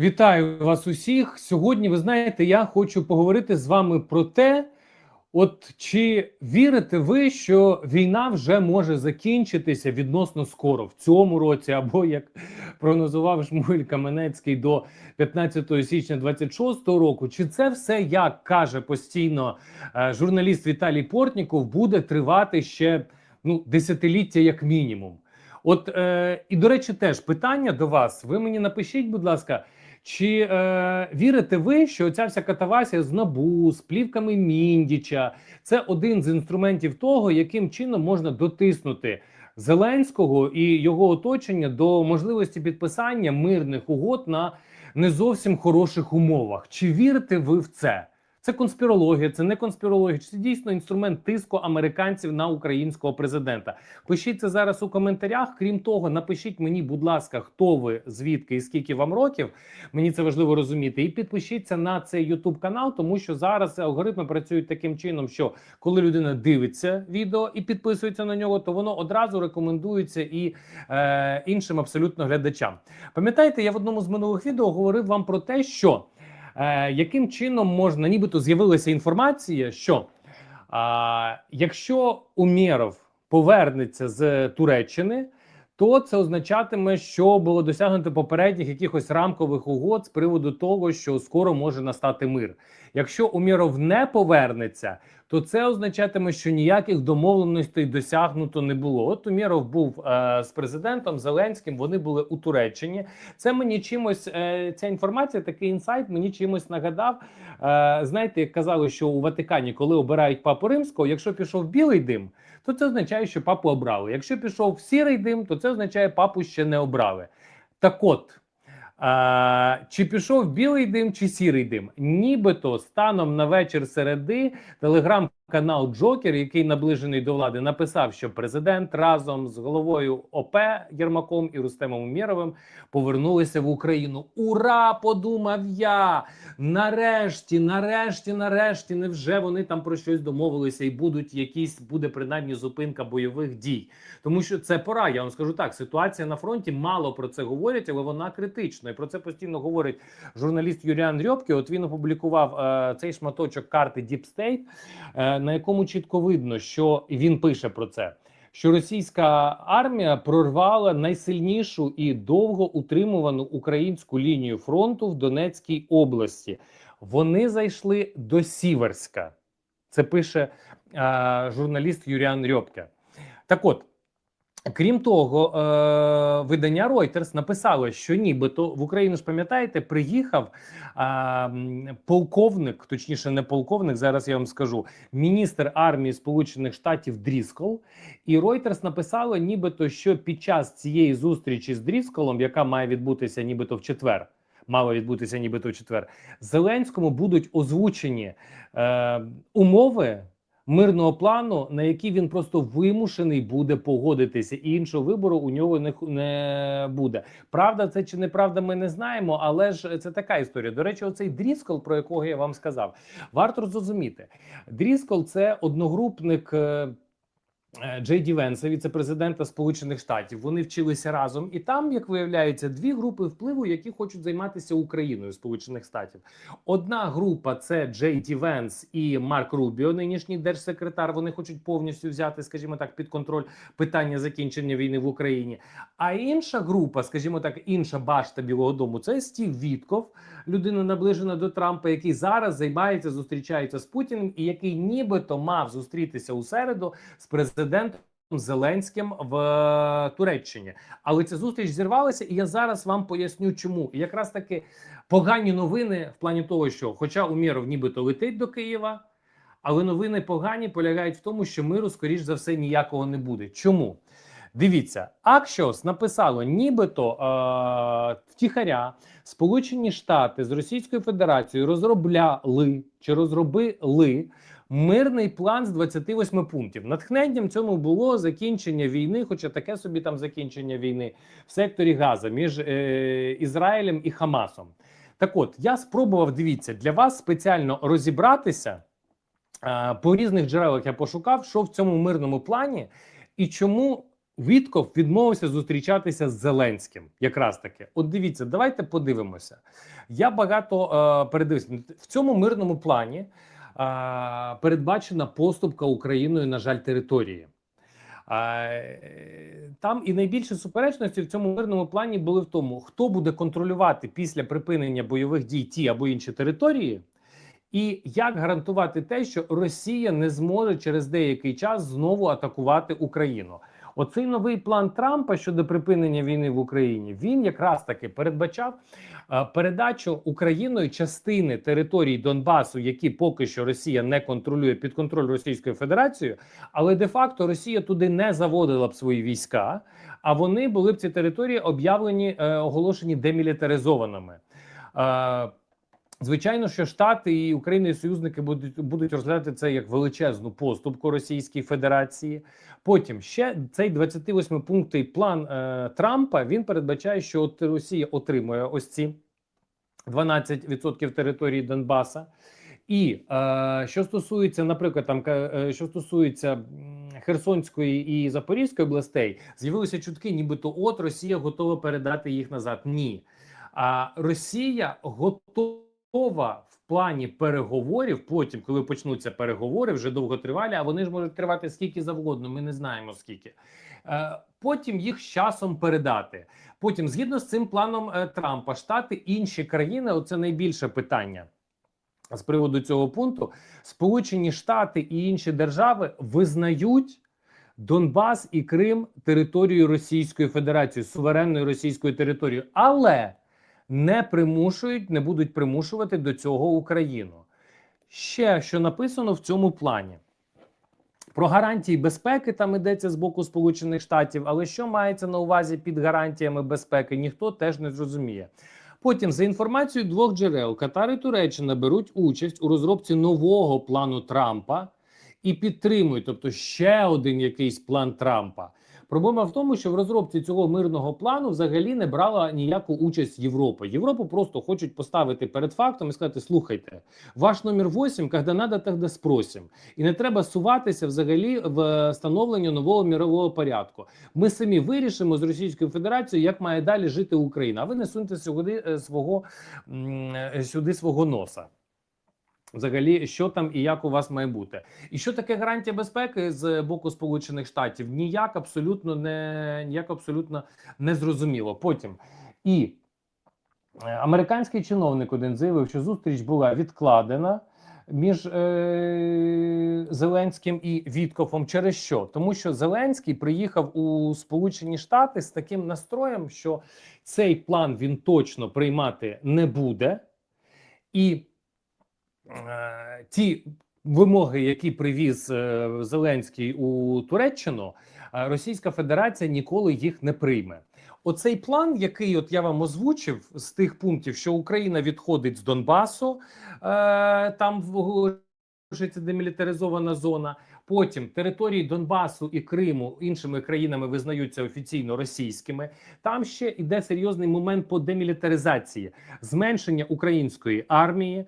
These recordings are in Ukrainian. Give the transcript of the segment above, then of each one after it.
Вітаю вас усіх. Сьогодні ви знаєте, я хочу поговорити з вами про те, от чи вірите ви, що війна вже може закінчитися відносно скоро в цьому році, або як прогнозував Шмуль Каменецький до 15 січня 26 року? Чи це все, як каже постійно е, журналіст Віталій Портніков, буде тривати ще ну десятиліття, як мінімум? От е, і до речі, теж питання до вас. Ви мені напишіть, будь ласка. Чи е, вірите ви, що ця вся катавасія з набу, з плівками Міндіча це один з інструментів того, яким чином можна дотиснути Зеленського і його оточення до можливості підписання мирних угод на не зовсім хороших умовах? Чи вірите ви в це? Це конспірологія, це не конспірологія, це дійсно інструмент тиску американців на українського президента. Пишіть це зараз у коментарях. Крім того, напишіть мені, будь ласка, хто ви, звідки і скільки вам років. Мені це важливо розуміти. І підпишіться на цей YouTube канал, тому що зараз алгоритми працюють таким чином, що коли людина дивиться відео і підписується на нього, то воно одразу рекомендується і е, іншим абсолютно глядачам. Пам'ятаєте, я в одному з минулих відео говорив вам про те, що е, яким чином можна, нібито з'явилася інформація, що якщо Умєров повернеться з Туреччини, то це означатиме, що було досягнуто попередніх якихось рамкових угод з приводу того, що скоро може настати мир. Якщо Умєров не повернеться, то це означатиме, що ніяких домовленостей досягнуто не було. От Умєров був е, з президентом Зеленським. Вони були у Туреччині. Це мені чимось е, ця інформація, такий інсайт мені чимось нагадав. Е, знаєте, як казали, що у Ватикані, коли обирають папу римського, якщо пішов білий дим, то це означає, що папу обрали. Якщо пішов сірий дим, то це означає, папу ще не обрали. Так от. А, чи пішов білий дим, чи сірий дим? Нібито станом на вечір середи телеграм-канал Джокер, який наближений до влади, написав, що президент разом з головою ОП Єрмаком і Рустемом Умєровим повернулися в Україну. Ура! Подумав я! Нарешті, нарешті, нарешті, невже вони там про щось домовилися і будуть якісь буде принаймні зупинка бойових дій? Тому що це пора. Я вам скажу так: ситуація на фронті мало про це говорять, але вона критична. І про це постійно говорить журналіст Юріан Рьобки. От він опублікував е, цей шматочок карти State, е, на якому чітко видно, що і він пише про це. Що російська армія прорвала найсильнішу і довго утримувану українську лінію фронту в Донецькій області. Вони зайшли до Сіверська. Це пише е, журналіст Юріан Рьопке. Так от, Крім того, е, видання Reuters написало, що нібито в Україну ж пам'ятаєте, приїхав полковник, точніше, не полковник. Зараз я вам скажу, міністр армії Сполучених Штатів Дріскол. І Reuters написало, нібито, що під час цієї зустрічі з Дрісколом, яка має відбутися, нібито в четвер. Мало відбутися, нібито в четвер. Зеленському будуть озвучені е, умови мирного плану, на який він просто вимушений буде погодитися, і іншого вибору у нього не, не буде. Правда, це чи неправда, ми не знаємо, але ж це така історія. До речі, оцей Дріскол, про якого я вам сказав, варто зрозуміти. Дріскол це одногрупник. Е, Джей Ді Венса, віце-президента Сполучених Штатів, вони вчилися разом, і там, як виявляється, дві групи впливу, які хочуть займатися Україною Сполучених Штатів. Одна група це Джей Ді Венс і Марк Рубіо, нинішній держсекретар. Вони хочуть повністю взяти, скажімо так, під контроль питання закінчення війни в Україні. А інша група, скажімо так, інша башта Білого Дому, це Стів Вітков, людина наближена до Трампа, який зараз займається, зустрічається з Путіним, і який нібито мав зустрітися у середу з президентом Зеленським в е, Туреччині. Але ця зустріч зірвалася, і я зараз вам поясню, чому. І якраз таки погані новини в плані того, що, хоча Умєров нібито летить до Києва, але новини погані полягають в тому, що миру, скоріш за все, ніякого не буде. Чому? Дивіться, Акшос написало, нібито е, втіхаря Сполучені Штати з Російською Федерацією розробляли чи розробили мирний план з 28 пунктів. Натхненням цьому було закінчення війни, хоча таке собі там закінчення війни в секторі Газа між е, Ізраїлем і Хамасом. Так от я спробував дивіться для вас спеціально розібратися е, по різних джерелах. Я пошукав, що в цьому мирному плані і чому Вітков відмовився зустрічатися з Зеленським. Якраз таки, от дивіться, давайте подивимося. Я багато е, передивився в цьому мирному плані. е, Передбачена поступка Україною, на жаль, території. Е, Там і найбільше суперечності в цьому мирному плані були в тому, хто буде контролювати після припинення бойових дій ті або інші території, і як гарантувати те, що Росія не зможе через деякий час знову атакувати Україну. Оцей новий план Трампа щодо припинення війни в Україні він якраз таки передбачав е, передачу Україною частини територій Донбасу, які поки що Росія не контролює під контроль Російської Федерації, але де-факто Росія туди не заводила б свої війська, а вони були б ці території об'явлені е, оголошені демілітаризованими. Е, Звичайно, що Штати і Україна і союзники будуть будуть розглядати це як величезну поступку Російській Федерації. Потім ще цей 28 пунктний план е, Трампа він передбачає, що от Росія отримує ось ці 12% території Донбаса. І е, що стосується, наприклад, там е, що стосується Херсонської і Запорізької областей, з'явилися чутки, нібито от Росія готова передати їх назад. Ні, а Росія готова в плані переговорів. Потім, коли почнуться переговори, вже довготривалі, а вони ж можуть тривати скільки завгодно. Ми не знаємо скільки. Е, Потім їх з часом передати. Потім, згідно з цим планом е, Трампа, штати інші країни оце найбільше питання. З приводу цього пункту Сполучені Штати і інші держави визнають Донбас і Крим територією Російської Федерації, суверенною російською територією, але не примушують, не будуть примушувати до цього Україну. Ще що написано в цьому плані. Про гарантії безпеки там йдеться з боку Сполучених Штатів, але що мається на увазі під гарантіями безпеки, ніхто теж не зрозуміє. Потім, за інформацією двох джерел, Катар і Туреччина беруть участь у розробці нового плану Трампа і підтримують, тобто ще один якийсь план Трампа. Проблема в тому, що в розробці цього мирного плану взагалі не брала ніяку участь Європа. Європу просто хочуть поставити перед фактом і сказати: слухайте, ваш номер 8, коли надо, тоді спросим. І не треба суватися взагалі в встановлення нового мірового порядку. Ми самі вирішимо з Російською Федерацією, як має далі жити Україна. А ви не суньте сюди е, свого е, сюди свого носа. Взагалі, що там і як у вас має бути, і що таке гарантія безпеки з боку Сполучених Штатів? Ніяк абсолютно не ніяк абсолютно не зрозуміло. Потім і е, американський чиновник один заявив, що зустріч була відкладена між е, Зеленським і Віткофом. Через що? Тому що Зеленський приїхав у Сполучені Штати з таким настроєм, що цей план він точно приймати не буде, і ті вимоги, які привіз е, Зеленський у Туреччину, е, Російська Федерація ніколи їх не прийме. Оцей план, який от я вам озвучив з тих пунктів, що Україна відходить з Донбасу, там в демілітаризована зона. Потім території Донбасу і Криму іншими країнами визнаються офіційно російськими. Там ще йде серйозний момент по демілітаризації, зменшення української армії,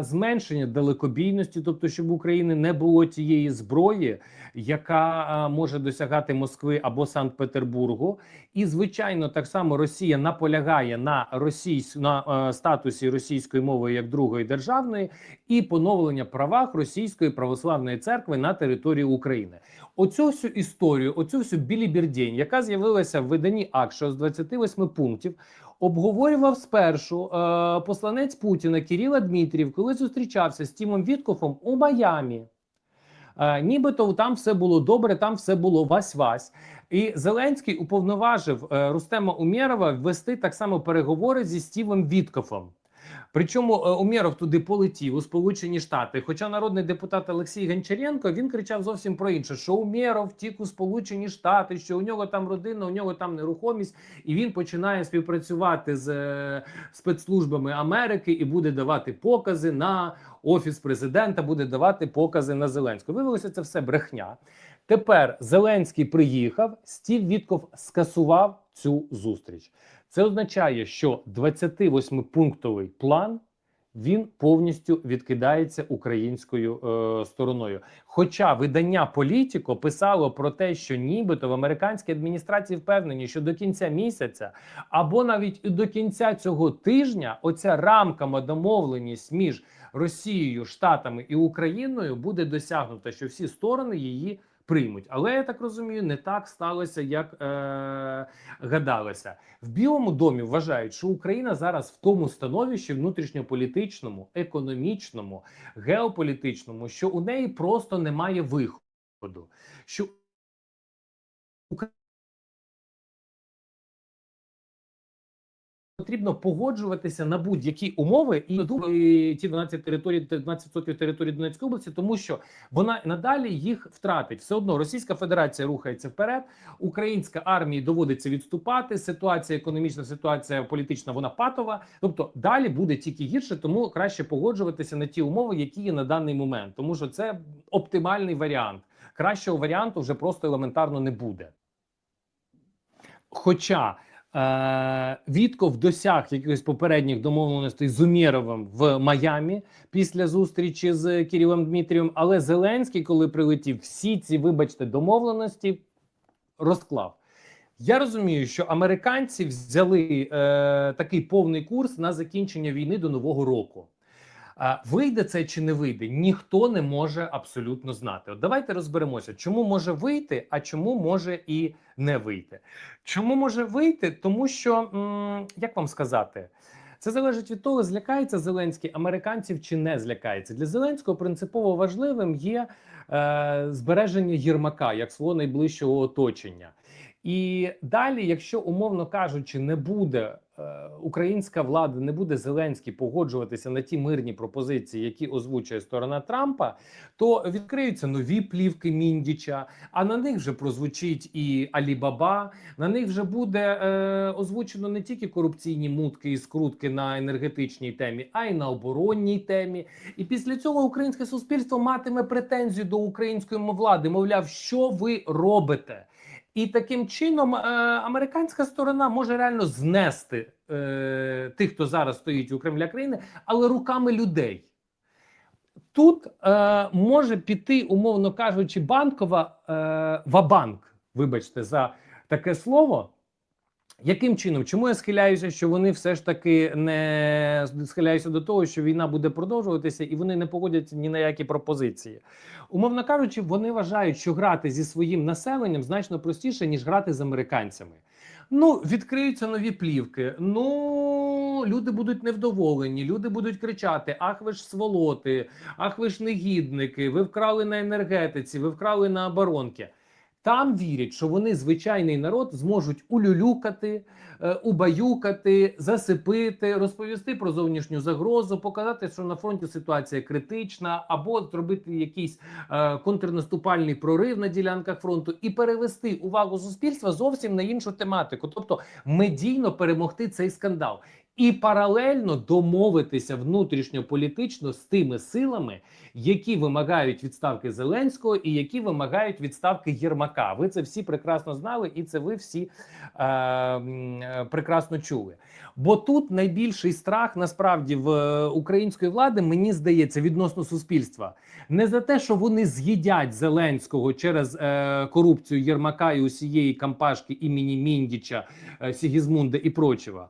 зменшення далекобійності, тобто, щоб в Україні не було тієї зброї, яка може досягати Москви або Санкт-Петербургу. І звичайно, так само Росія наполягає на російсь... на статусі російської мови як другої державної і поновлення правах російської православної церкви на території України. Оцю всю історію, оцю всю білібердень, яка з'явилася в виданні Акшо з 28 пунктів, обговорював спершу е, посланець Путіна Кирила Дмитрів, коли зустрічався з Тімом Віткофом у Майамі. Е, нібито там все було добре, там все було вась-вась. І Зеленський уповноважив е, Рустема Умєрова вести так само переговори зі Стівом Віткофом. Причому е, Умєров туди полетів у Сполучені Штати. Хоча народний депутат Олексій Гончаренко він кричав зовсім про інше: що Умєров втік у Сполучені Штати, що у нього там родина, у нього там нерухомість, і він починає співпрацювати з е, спецслужбами Америки і буде давати покази на офіс президента, буде давати покази на Зеленського. Виявилося це все брехня. Тепер Зеленський приїхав, Стів Вітков скасував цю зустріч. Це означає, що 28-пунктовий план він повністю відкидається українською е, стороною. Хоча видання Політіко писало про те, що нібито в американській адміністрації впевнені, що до кінця місяця або навіть до кінця цього тижня оця рамкама домовленість між Росією, Штатами і Україною буде досягнута, що всі сторони її приймуть. Але я так розумію, не так сталося, як е, гадалося. В Білому домі вважають, що Україна зараз в тому становищі внутрішньополітичному, економічному, геополітичному, що у неї просто немає виходу. Що Потрібно погоджуватися на будь-які умови і і ті 12 територій, 12% території Донецької області, тому що вона надалі їх втратить. Все одно Російська Федерація рухається вперед, українська армія доводиться відступати. Ситуація економічна, ситуація політична, вона патова. Тобто далі буде тільки гірше, тому краще погоджуватися на ті умови, які є на даний момент, тому що це оптимальний варіант. Кращого варіанту вже просто елементарно не буде. Хоча Вітков досяг якихось попередніх домовленостей з Умєровим в Майамі після зустрічі з Кирилом Дмитрієм. Але Зеленський, коли прилетів, всі ці, вибачте, домовленості розклав. Я розумію, що американці взяли е, такий повний курс на закінчення війни до нового року. Вийде це чи не вийде, ніхто не може абсолютно знати. От давайте розберемося, чому може вийти, а чому може і не вийти. Чому може вийти? Тому що як вам сказати, це залежить від того, злякається Зеленський американців чи не злякається. Для Зеленського принципово важливим є е, збереження Єрмака як свого найближчого оточення. І далі, якщо умовно кажучи, не буде Е, українська влада не буде Зеленський погоджуватися на ті мирні пропозиції, які озвучує сторона Трампа, то відкриються нові плівки Міндіча. А на них вже прозвучить і Алібаба. На них вже буде е, озвучено не тільки корупційні мутки і скрутки на енергетичній темі, а й на оборонній темі. І після цього українське суспільство матиме претензію до української влади. Мовляв, що ви робите? І таким чином е, американська сторона може реально знести е, тих, хто зараз стоїть у Кремля країни, але руками людей. Тут е, може піти, умовно кажучи, банкова е, вабанк, вибачте, за таке слово. Яким чином? Чому я схиляюся, що вони все ж таки не схиляюся до того, що війна буде продовжуватися, і вони не погодяться ні на які пропозиції? Умовно кажучи, вони вважають, що грати зі своїм населенням значно простіше ніж грати з американцями. Ну відкриються нові плівки. Ну люди будуть невдоволені, люди будуть кричати: Ах, ви ж сволоти, ах, ви ж негідники, ви вкрали на енергетиці, ви вкрали на оборонки. Там вірять, що вони звичайний народ зможуть улюлюкати, е, убаюкати, засипити, розповісти про зовнішню загрозу, показати, що на фронті ситуація критична, або зробити якийсь е, контрнаступальний прорив на ділянках фронту і перевести увагу суспільства зовсім на іншу тематику, тобто медійно перемогти цей скандал і паралельно домовитися внутрішньополітично з тими силами, які вимагають відставки Зеленського і які вимагають відставки Єрмака. Ви це всі прекрасно знали, і це ви всі е, е, прекрасно чули. Бо тут найбільший страх насправді в е, української влади мені здається відносно суспільства не за те, що вони з'їдять Зеленського через е, корупцію Єрмака і усієї кампашки імені Міндіча, е, Сігізмунда і прочого.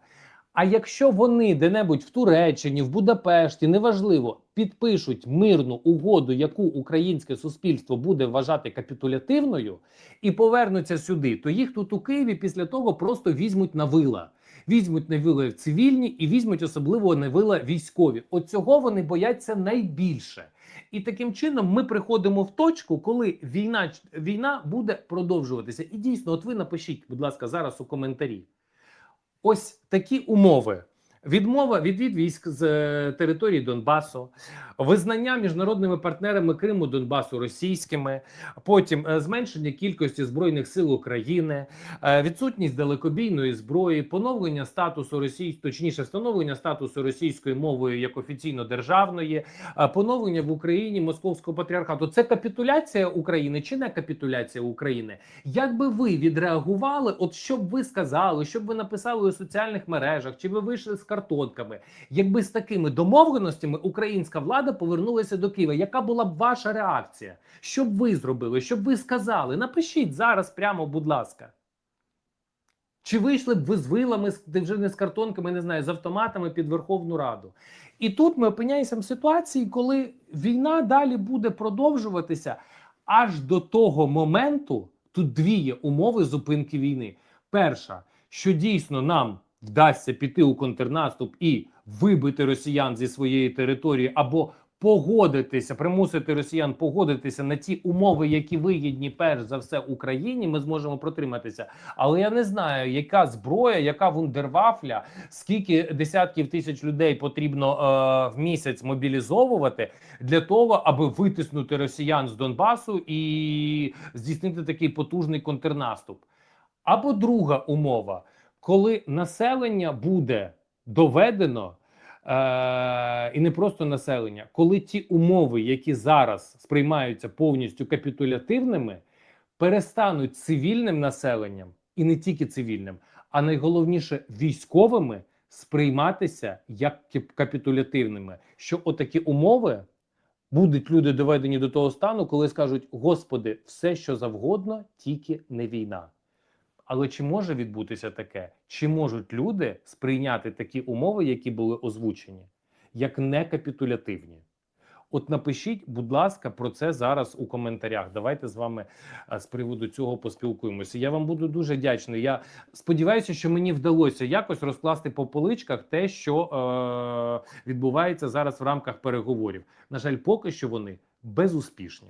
А якщо вони де-небудь в Туреччині, в Будапешті, неважливо, підпишуть мирну угоду, яку українське суспільство буде вважати капітулятивною, і повернуться сюди, то їх тут у Києві після того просто візьмуть на вила. Візьмуть на вила цивільні і візьмуть особливо на вила військові. От цього вони бояться найбільше. І таким чином ми приходимо в точку, коли війна війна буде продовжуватися. І дійсно, от ви напишіть, будь ласка, зараз у коментарі. Ось такі умови. Відмова відвід військ з е, території Донбасу, визнання міжнародними партнерами Криму Донбасу російськими, потім е, зменшення кількості збройних сил України, е, відсутність далекобійної зброї, поновлення статусу російської, точніше, встановлення статусу російської мовою як офіційно державної, поновлення в Україні московського патріархату. Це капітуляція України чи не капітуляція України? Як би ви відреагували? От що б ви сказали, що б ви написали у соціальних мережах, чи ви вийшли з картонками? Якби з такими домовленостями українська влада повернулася до Києва, яка була б ваша реакція? Що б ви зробили? Що б ви сказали? Напишіть зараз прямо, будь ласка. Чи вийшли б ви з вилами, вже не з картонками, не знаю, з автоматами під Верховну Раду? І тут ми опиняємося в ситуації, коли війна далі буде продовжуватися аж до того моменту. Тут дві є умови зупинки війни. Перша, що дійсно нам вдасться піти у контрнаступ і вибити росіян зі своєї території або погодитися, примусити росіян погодитися на ті умови, які вигідні перш за все Україні. Ми зможемо протриматися. Але я не знаю, яка зброя, яка вундервафля, скільки десятків тисяч людей потрібно е, в місяць мобілізовувати для того, аби витиснути росіян з Донбасу і здійснити такий потужний контрнаступ. Або друга умова, коли населення буде доведено. Е, і не просто населення, коли ті умови, які зараз сприймаються повністю капітулятивними, перестануть цивільним населенням і не тільки цивільним, а найголовніше військовими сприйматися як капітулятивними. Що отакі умови будуть люди доведені до того стану, коли скажуть: Господи, все що завгодно, тільки не війна. Але чи може відбутися таке? Чи можуть люди сприйняти такі умови, які були озвучені, як некапітулятивні? От напишіть, будь ласка, про це зараз у коментарях. Давайте з вами е, з приводу цього поспілкуємося. Я вам буду дуже вдячний. Я сподіваюся, що мені вдалося якось розкласти по поличках те, що е- відбувається зараз в рамках переговорів. На жаль, поки що вони безуспішні.